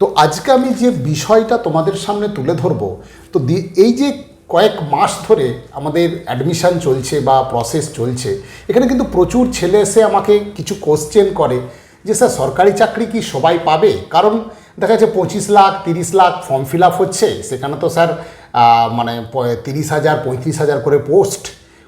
তো আজকে আমি যে বিষয়টা তোমাদের সামনে তুলে ধরবো, তো এই যে কয়েক মাস ধরে আমাদের অ্যাডমিশান চলছে বা প্রসেস চলছে, এখানে কিন্তু প্রচুর ছেলে এসে আমাকে কিছু কোশ্চেন করে যে, স্যার, সরকারি চাকরি কি সবাই পাবে? কারণ দেখা যাচ্ছে পঁচিশ লাখ, তিরিশ লাখ ফর্ম ফিল আপ হচ্ছে, সেখানে তো স্যার মানে তিরিশ হাজার, পঁয়ত্রিশ হাজার করে পোস্ট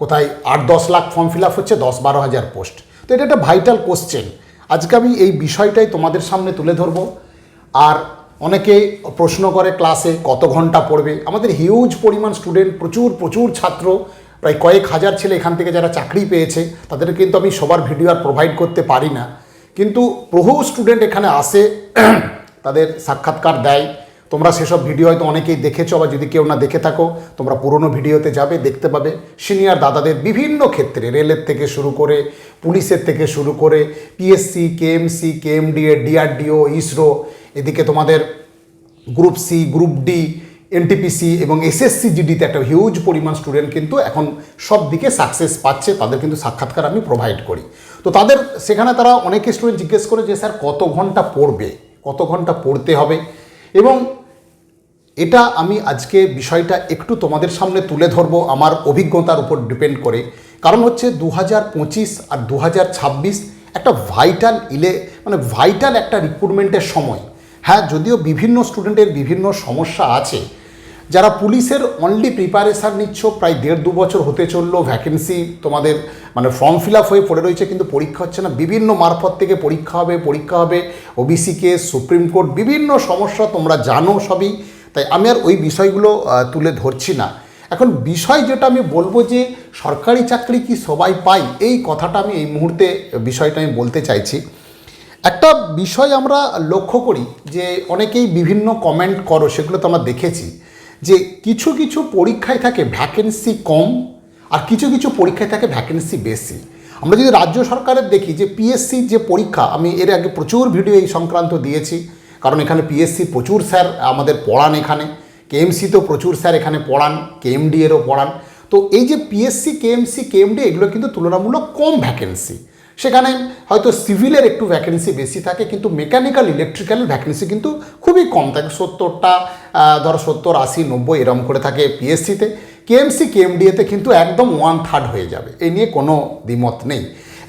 কোথায় আট, দশ লাখ ফর্ম ফিল আপ হচ্ছে, দশ, বারো হাজার পোস্ট তো এটা একটা ভাইটাল কোশ্চেন আজকে আমি এই বিষয়টাই তোমাদের সামনে তুলে ধরবো। আর অনেকে প্রশ্ন করে ক্লাসে কত ঘণ্টা পড়বে? আমাদের হিউজ পরিমাণ স্টুডেন্ট প্রচুর প্রচুর ছাত্র, প্রায় কয়েক হাজার ছেলে এখান থেকে যারা চাকরি পেয়েছে, তাদের কিন্তু আমি সবার ভিডিও আর প্রোভাইড করতে পারি না। কিন্তু বহু স্টুডেন্ট এখানে আসে, তাদের সাক্ষাৎকার দেয়। তোমরা সেসব ভিডিও হয়তো অনেকেই দেখেছ বা যদি কেউ না দেখে থাকো, তোমরা পুরনো ভিডিওতে যাবে, দেখতে পাবে। সিনিয়র দাদাদের বিভিন্ন ক্ষেত্রে, রেলের থেকে শুরু করে, পুলিশের থেকে শুরু করে PSC KMC KMDA DRDO ISRO এদিকে তোমাদের group C group D NTPC এবং এসএসসি জিডিতে একটা হিউজ পরিমাণ স্টুডেন্ট কিন্তু এখন সব দিকে সাকসেস পাচ্ছে, তাদের কিন্তু সাক্ষাৎকার আমি প্রোভাইড করি। তো তাদের, সেখানে তারা অনেকে স্টুডেন্ট জিজ্ঞেস করে যে, স্যার, কত ঘণ্টা পড়বে? কত ঘণ্টা পড়তে হবে? এবং এটা আমি আজকে বিষয়টা একটু তোমাদের সামনে তুলে ধরবো, আমার অভিজ্ঞতার উপর ডিপেন্ড করে। কারণ হচ্ছে দু হাজার পঁচিশ আর দু হাজার ছাব্বিশ একটা ভাইটাল ইলে মানে ভাইটাল একটা রিক্রুটমেন্টের সময়। হ্যাঁ যদিও বিভিন্ন স্টুডেন্টের বিভিন্ন সমস্যা আছে। যারা পুলিশের অনলি প্রিপারেশান নিচ্ছ, প্রায় দেড় দু বছর হতে চলল ভ্যাকেন্সি তোমাদের মানে ফর্ম ফিল আপ হয়ে পড়ে রয়েছে, কিন্তু পরীক্ষা হচ্ছে না। বিভিন্ন মারফত থেকে পরীক্ষা হবে পরীক্ষা হবে ওবিসি কেস সুপ্রিম কোর্ট বিভিন্ন সমস্যা তোমরা জানো সবই। তাই আমি আর ওই বিষয়গুলো তুলে ধরছি না। এখন বিষয় যেটা আমি বলব যে, সরকারি চাকরি কি সবাই পায়? এই কথাটা আমি এই মুহূর্তে বিষয়টা আমি বলতে চাইছি। একটা বিষয় আমরা লক্ষ্য করি যে, অনেকেই বিভিন্ন কমেন্ট করো, সেগুলো তো আমরা দেখেছি যে, কিছু কিছু পরীক্ষায় থাকে ভ্যাকেন্সি কম আর কিছু কিছু পরীক্ষায় থাকে ভ্যাকেন্সি বেশি। আমরা যদি রাজ্য সরকারের দেখি যে পিএসসি যে পরীক্ষা, আমি এর আগে প্রচুর ভিডিও এই সংক্রান্ত দিয়েছি। কারণ এখানে পিএসসি প্রচুর স্যার, আমাদের পড়ান এখানে। কেএমসিতেও প্রচুর স্যার এখানে পড়ান কেএমডি এরও পড়ান। তো এই যে পিএসসি কেএমসি কেএমডি এগুলো কিন্তু তুলনামূলক কম ভ্যাকেন্সি সেখানে হয়তো সিভিলের একটু ভ্যাকেন্সি বেশি থাকে, কিন্তু মেকানিক্যাল ইলেকট্রিক্যাল ভ্যাকেন্সি কিন্তু খুবই কম থাকে। সত্তরটা ধরো সত্তর, আশি, নব্বই, এরম করে থাকে পিএসসিতে কেএমসি কেএমডিএতে কিন্তু একদম ওয়ান থার্ড হয়ে যাবে। এই নিয়ে কোনো দ্বিমত নেই।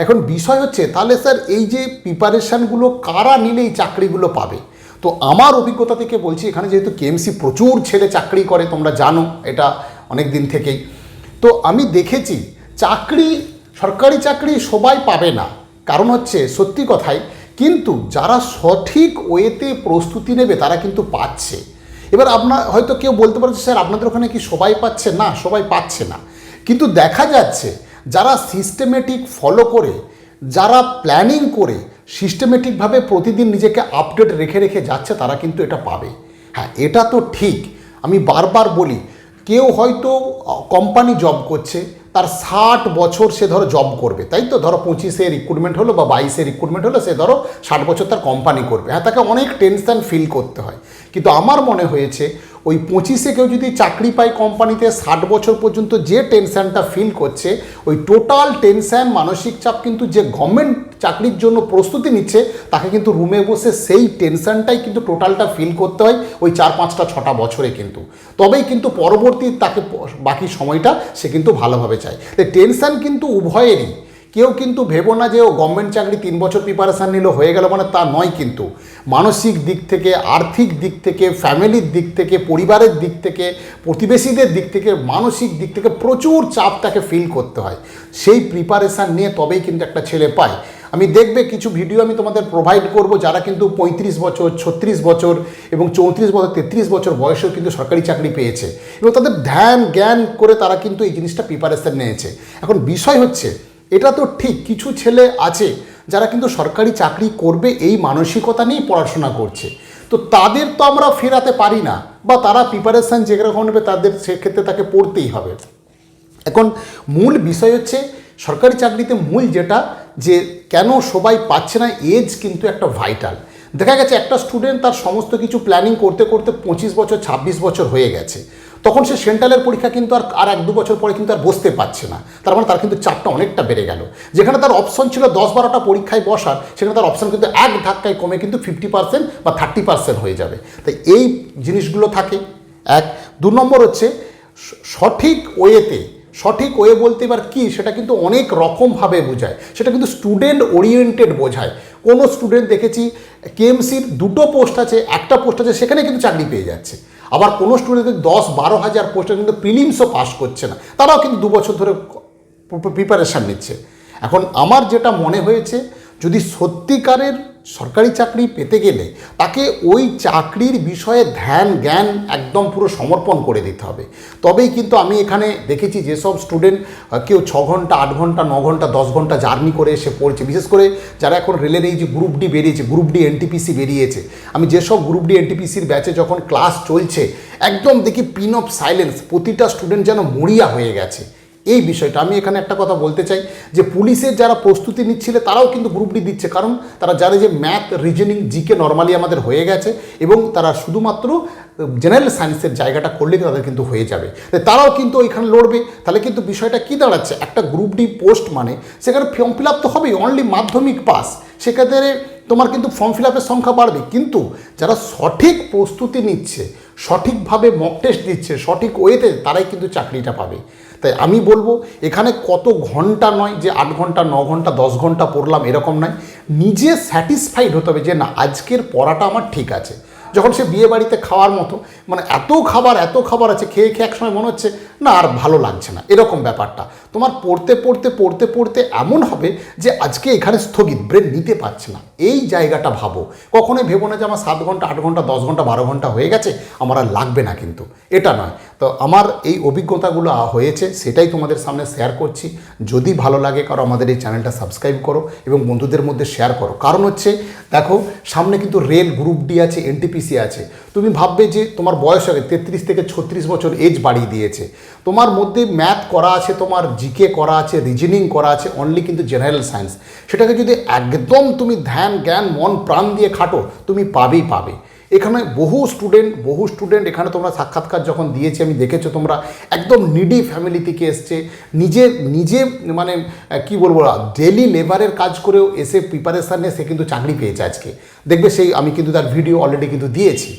এখন বিষয় হচ্ছে, তাহলে স্যার এই যে প্রিপারেশানগুলো কারা নিলে এই চাকরিগুলো পাবে? তো আমার অভিজ্ঞতা থেকে বলছি, এখানে যেহেতু কেএমসি প্রচুর ছেলে চাকরি করে, তোমরা জানো এটা অনেক দিন থেকেই। তো আমি দেখেছি, চাকরি, সরকারি চাকরি সবাই পাবে না। কারণ হচ্ছে, সত্যি কথাই, কিন্তু যারা সঠিক ওয়েতে প্রস্তুতি নেবে, তারা কিন্তু পাচ্ছে। এবার আপনার, হয়তো কেউ বলতে পারছে স্যার, আপনাদের ওখানে কি সবাই পাচ্ছে? না, সবাই পাচ্ছে না। কিন্তু দেখা যাচ্ছে, যারা সিস্টেমেটিক ফলো করে, যারা প্ল্যানিং করে সিস্টেমেটিকভাবে প্রতিদিন নিজেকে আপডেট রেখে রেখে যাচ্ছে, তারা কিন্তু এটা পাবে। হ্যাঁ এটা তো ঠিক। আমি বারবার বলি, কেউ হয়তো কোম্পানি জব করছে, তার ষাট বছর সে ধরো জব করবে, তাই তো? ধরো পঁচিশে রিক্রুটমেন্ট হলো বা বাইশে রিক্রুটমেন্ট হলো, সে ধরো ষাট বছর তার কোম্পানি করবে। হ্যাঁ তাকে অনেক টেনশন ফিল করতে হয়। কিন্তু আমার মনে হয়েছে ওই পঁচিশে কেউ যদি চাকরি পায় কোম্পানিতে, ষাট বছর পর্যন্ত যে টেনশনটা ফিল করছে, ওই টোটাল টেনশন, মানসিক চাপ কিন্তু যে গভর্নমেন্ট চাকরির জন্য প্রস্তুতি নিচ্ছে, তাকে কিন্তু রুমে বসে সেই টেনশনটাই কিন্তু টোটালটা ফিল করতে হয় ওই চার, পাঁচটা, ছটা বছরে কিন্তু। তবেই কিন্তু পরবর্তী তাকে বাকি সময়টা সে কিন্তু ভালোভাবে চায়। তাই টেনশন কিন্তু উভয়েরই। কেউ কিন্তু ভেবো না যে ও গভর্নমেন্ট চাকরি তিন বছর প্রিপারেশান নিল, হয়ে গেল মানে তা নয় কিন্তু। মানসিক দিক থেকে, আর্থিক দিক থেকে, ফ্যামিলির দিক থেকে, পরিবারের দিক থেকে, প্রতিবেশীদের দিক থেকে, মানসিক দিক থেকে প্রচুর চাপ তাকে ফিল করতে হয়। সেই প্রিপারেশান নিয়ে তবেই কিন্তু একটা ছেলে পায়। আমি দেখবে কিছু ভিডিও আমি তোমাদের প্রোভাইড করব যারা কিন্তু পঁয়ত্রিশ বছর, ছত্রিশ বছর এবং চৌত্রিশ বছর, তেত্রিশ বছর বয়সেও কিন্তু সরকারি চাকরি পেয়েছে। এবং তাদের ধ্যান, জ্ঞান করে তারা কিন্তু এই জিনিসটা প্রিপারেশান নিয়েছে। এখন বিষয় হচ্ছে এটা তো ঠিক, কিছু ছেলে আছে যারা কিন্তু সরকারি চাকরি করবে এই মানসিকতা নিয়েই পড়াশোনা করছে। তো তাদের তো আমরা ফেরাতে পারি না বা তারা প্রিপারেশান যেরকম নেবে তাদের সেক্ষেত্রে তাকে পড়তেই হবে। এখন মূল বিষয় হচ্ছে সরকারি চাকরিতে মূল যেটা যে কেন সবাই পাচ্ছে না এজ কিন্তু একটা ভাইটাল দেখা গেছে একটা স্টুডেন্ট তার সমস্ত কিছু প্ল্যানিং করতে করতে পঁচিশ বছর, ছাব্বিশ বছর হয়ে গেছে। তখন সে সেন্ট্রালের পরীক্ষা কিন্তু আর আর এক দু বছর পরে কিন্তু আর বসতে পারছে না। তার মানে তার কিন্তু চাপটা অনেকটা বেড়ে গেল। যেখানে তার অপশন ছিল দশ বারোটা পরীক্ষায় বসার, সেখানে তার অপশন কিন্তু এক ধাক্কায় কমে কিন্তু ফিফটি পার্সেন্ট বা থার্টি পার্সেন্ট হয়ে যাবে। তাই এই জিনিসগুলো থাকে। এক। দু নম্বর হচ্ছে সঠিক ওয়েতে সঠিক ওয়ে বলতে এবার কী, সেটা কিন্তু অনেক রকমভাবে বোঝায়। সেটা কিন্তু স্টুডেন্ট ওরিয়েন্টেড বোঝায়। কোনো স্টুডেন্ট দেখেছি কেএমসির দুটো পোস্ট আছে, একটা পোস্ট আছে, সেখানে কিন্তু চাকরি পেয়ে যাচ্ছে। আবার কোনো স্টুডেন্ট দশ বারো হাজার পোস্টে কিন্তু প্রিলিমসও পাস করছে না। তারাও কিন্তু দু বছর ধরে প্রিপারেশান নিচ্ছে। এখন আমার যেটা মনে হয়েছে, যদি সত্যিকারের সরকারি চাকরি পেতে গেলে তাকে ওই চাকরির বিষয়ে ধ্যান, জ্ঞান একদম পুরো সমর্পণ করে দিতে হবে। তবেই কিন্তু আমি এখানে দেখেছি যেসব স্টুডেন্ট কেউ ছ ঘণ্টা, আট ঘণ্টা, ন ঘণ্টা, দশ ঘণ্টা জার্নি করে এসে পড়ছে। বিশেষ করে যারা এখন রেলের এই যে গ্রুপ ডি বেরিয়েছে গ্রুপ ডি এনটিপিসি বেরিয়েছে, আমি যেসব গ্রুপ ডি এনটিপিসির ব্যাচে যখন ক্লাস চলছে, একদম দেখি পিন অফ সাইলেন্স প্রতিটা স্টুডেন্ট যেন মরিয়া হয়ে গেছে। এই বিষয়টা। আমি এখানে একটা কথা বলতে চাই যে পুলিশের যারা প্রস্তুতি নিচ্ছিলে, তারাও কিন্তু গ্রুপ ডি দিচ্ছে। কারণ তারা জানে যে ম্যাথ রিজনিং জিকে নর্মালি আমাদের হয়ে গেছে এবং তারা শুধুমাত্র জেনারেল সায়েন্সের জায়গাটা করলে তাদের কিন্তু হয়ে যাবে। তারাও কিন্তু ওইখানে লড়বে। তাহলে কিন্তু বিষয়টা কী দাঁড়াচ্ছে? একটা গ্রুপ ডি পোস্ট মানে সেখানে ফর্ম ফিল আপ তো হবেই অনলি মাধ্যমিক পাস সেক্ষেত্রে তোমার কিন্তু ফর্ম ফিল আপের সংখ্যা বাড়বে। কিন্তু যারা সঠিক প্রস্তুতি নিচ্ছে, সঠিকভাবে মক টেস্ট দিচ্ছে, সঠিক ওয়েতে তারাই কিন্তু চাকরিটা পাবে। তাই আমি বলব, এখানে কত ঘণ্টা নয় যে আট ঘণ্টা, ন ঘণ্টা, দশ ঘণ্টা পড়লাম, এরকম নয়। নিজে স্যাটিসফাইড হতে হবে যে না, আজকের পড়াটা আমার ঠিক আছে। যখন সে বিয়ে বাড়িতে খাওয়ার মতো মানে এত খাবার এত খাবার আছে, খেয়ে খেয়ে একসময় মনে হচ্ছে না, আর ভালো লাগছে না। এরকম ব্যাপারটা। তোমার পড়তে পড়তে পড়তে পড়তে এমন হবে যে আজকে এখানে স্থগিত ব্রেন নিতে পারছে না। এই জায়গাটা ভাবো। কখনোই ভেবো না যে আমার সাত ঘণ্টা, আট ঘণ্টা, দশ ঘণ্টা, বারো ঘণ্টা হয়ে গেছে, আমার আর লাগবে না কিন্তু। এটা নয়। তো আমার এই অভিজ্ঞতাগুলো হয়েছে, সেটাই তোমাদের সামনে শেয়ার করছি। যদি ভালো লাগে, কারও আমাদের এই চ্যানেলটা সাবস্ক্রাইব করো এবং বন্ধুদের মধ্যে শেয়ার করো। কারণ হচ্ছে, দেখো, সামনে কিন্তু রেল গ্রুপ ডি আছে এনটিপিসি আছে। তুমি ভাববে যে তোমার বয়স হবে তেত্রিশ থেকে ছত্রিশ বছর এজ বাড়িয়ে দিয়েছে। তোমার মধ্যে ম্যাথ করা আছে, তোমার জিকে করা আছে রিজনিং করা আছে অনলি কিন্তু জেনারেল সায়েন্স সেটাকে যদি একদম তুমি ধ্যান, জ্ঞান, মন, প্রাণ দিয়ে খাটো, তুমি পাবেই পাবে। এখানে বহু স্টুডেন্ট বহু স্টুডেন্ট এখানে তোমরা সাক্ষাৎকার যখন দিয়েছি, আমি দেখেছ তোমরা, একদম নিডি ফ্যামিলি থেকে এসছে। নিজে নিজে মানে কি বলব ডেলি লেবারের কাজ করেও এসে প্রিপারেশান নিয়ে সে কিন্তু চাকরি পেয়েছে আজকে। দেখবে সেই, আমি কিন্তু তার ভিডিও অলরেডি কিন্তু দিয়েছি।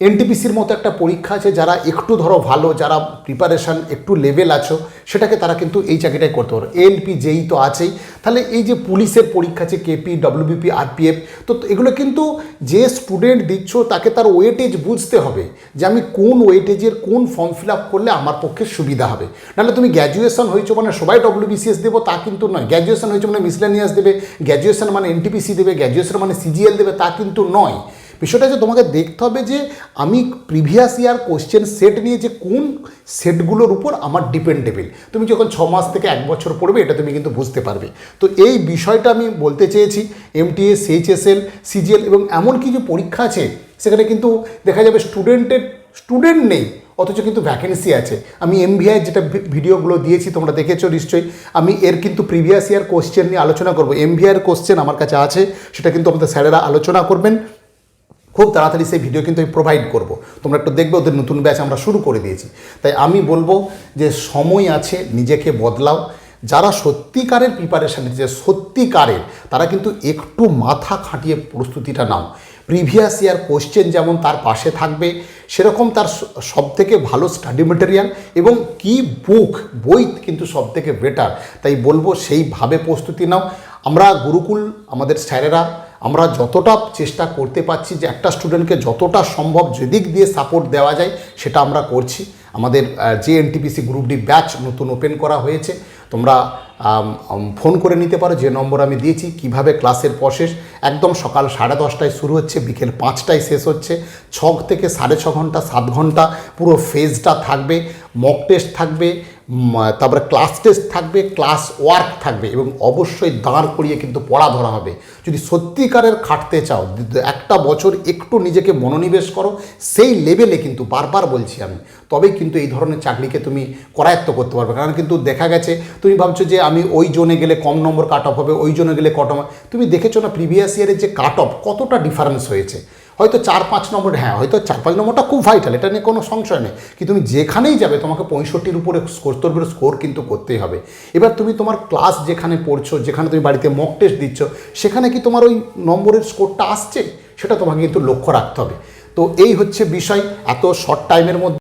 এনটিপিসির মতো একটা পরীক্ষা আছে যারা একটু ধরো ভালো, যারা প্রিপারেশান একটু লেভেল আছো, সেটাকে তারা কিন্তু এই চাকরিটাই করতে পারো। এলপি যেই তো আছেই। তাহলে এই যে পুলিশের পরীক্ষা আছে কেপি ডব্লিউবিপি আরপিএফ তো এগুলো কিন্তু যে স্টুডেন্ট দিচ্ছ, তাকে তার ওয়েটেজ বুঝতে হবে যে আমি কোন ওয়েটেজের কোন ফর্ম ফিল আপ করলে আমার পক্ষে সুবিধা হবে। নাহলে তুমি গ্র্যাজুয়েশন হয়েছো মানে সবাই ডব্লিউবিসিএস দেবো, তা কিন্তু নয়। গ্র্যাজুয়েশন হয়েছে মানে মিসলেনিয়াস দেবে গ্র্যাজুয়েশন মানে এনটিপিসি দেবে গ্র্যাজুয়েশন মানে সিজিএল দেবে, তা কিন্তু নয়। বিষয়টা যে তোমাকে দেখতে হবে যে আমি প্রিভিয়াস ইয়ার কোশ্চেন সেট নিয়ে যে কোন সেটগুলোর উপর আমার ডিপেন্ডেবল তুমি যখন ছ মাস থেকে এক বছর পড়বে, এটা তুমি কিন্তু বুঝতে পারবে। তো এই বিষয়টা আমি বলতে চেয়েছি এমটিএস এইচএসএল সিজিএল এবং এমন কিছু পরীক্ষা আছে, সেখানে কিন্তু দেখা যাবে স্টুডেন্টের স্টুডেন্ট নেই, অথচ কিন্তু ভ্যাকেন্সি আছে। আমি এমভিআই যেটা ভিডিওগুলো দিয়েছি, তোমরা দেখেছ নিশ্চয়ই। আমি এর কিন্তু প্রিভিয়াস ইয়ার কোশ্চেন নিয়ে আলোচনা করব। এমভিআইয়ের কোশ্চেন আমার কাছে আছে, সেটা কিন্তু আমাদের স্যারেরা আলোচনা করবেন। খুব তাড়াতাড়ি সেই ভিডিও কিন্তু আমি প্রোভাইড করব। তোমরা একটু দেখবে, ওদের নতুন ব্যাচ আমরা শুরু করে দিয়েছি। তাই আমি বলব যে সময় আছে, নিজেকে বদলাও। যারা সত্যিকারের প্রিপারেশান নিচ্ছে, সত্যিকারের, তারা কিন্তু একটু মাথা খাটিয়ে প্রস্তুতিটা নাও। প্রিভিয়াস ইয়ার কোশ্চেন যেমন তার পাশে থাকবে, সেরকম তার সব থেকে ভালো স্টাডি মেটেরিয়াল এবং কি বুক বই কিন্তু সব থেকে বেটার তাই বলব সেইভাবে প্রস্তুতি নাও। আমরা গুরুকুল, আমাদের স্যারেরা আমরা যতটা চেষ্টা করতে পারছি যে একটা স্টুডেন্টকে যতটা সম্ভব যেদিক দিয়ে সাপোর্ট দেওয়া যায়, সেটা আমরা করছি। আমাদের যে এনটিপিসি গ্রুপ ডি ব্যাচ নতুন ওপেন করা হয়েছে। তোমরা ফোন করে নিতে পারো, যে নম্বর আমি দিয়েছি, কীভাবে ক্লাসের প্রসেস একদম সকাল সাড়ে দশটায় শুরু হচ্ছে, বিকেল পাঁচটায় শেষ হচ্ছে। ছ থেকে সাড়ে ছ ঘণ্টা, সাত ঘণ্টা, পুরো ফেজটা থাকবে। মক টেস্ট থাকবে। তারপরে ক্লাস টেস্ট থাকবে ক্লাস ওয়ার্ক থাকবে এবং অবশ্যই দাঁড় করিয়ে কিন্তু পড়া ধরা হবে। যদি সত্যিকারের খাটতে চাও একটা বছর একটু নিজেকে মনোনিবেশ করো, সেই লেভেলে কিন্তু বারবার বলছি আমি, তবেই কিন্তু এই ধরনের চাকরিকে তুমি করায়ত্ত করতে পারবে। কারণ কিন্তু দেখা গেছে, তুমি ভাবছ যে আমি ওই জোনে গেলে কম নম্বর কাট অফ হবে, ওই জোনে গেলে কট অফ তুমি দেখেছ না প্রিভিয়াস ইয়ারের যে কাট অফ কতটা ডিফারেন্স হয়েছে? হয়তো চার পাঁচ নম্বর হ্যাঁ হয়তো চার পাঁচ নম্বরটা খুব ভাইটাল এটা নিয়ে কোনো সংশয় নেই। কিন্তু তুমি যেখানেই যাবে, তোমাকে পঁয়ষট্টির উপরে স্কোর তোর উপরে স্কোর কিন্তু করতেই হবে। এবার তুমি তোমার ক্লাস যেখানে পড়ছো, যেখানে তুমি বাড়িতে মক টেস্ট দিচ্ছ, সেখানে কি তোমার ওই নম্বরের স্কোরটা আসছে? সেটা তোমাকে কিন্তু লক্ষ্য রাখতে হবে। তো এই হচ্ছে বিষয়, এত শর্ট টাইমের মধ্যে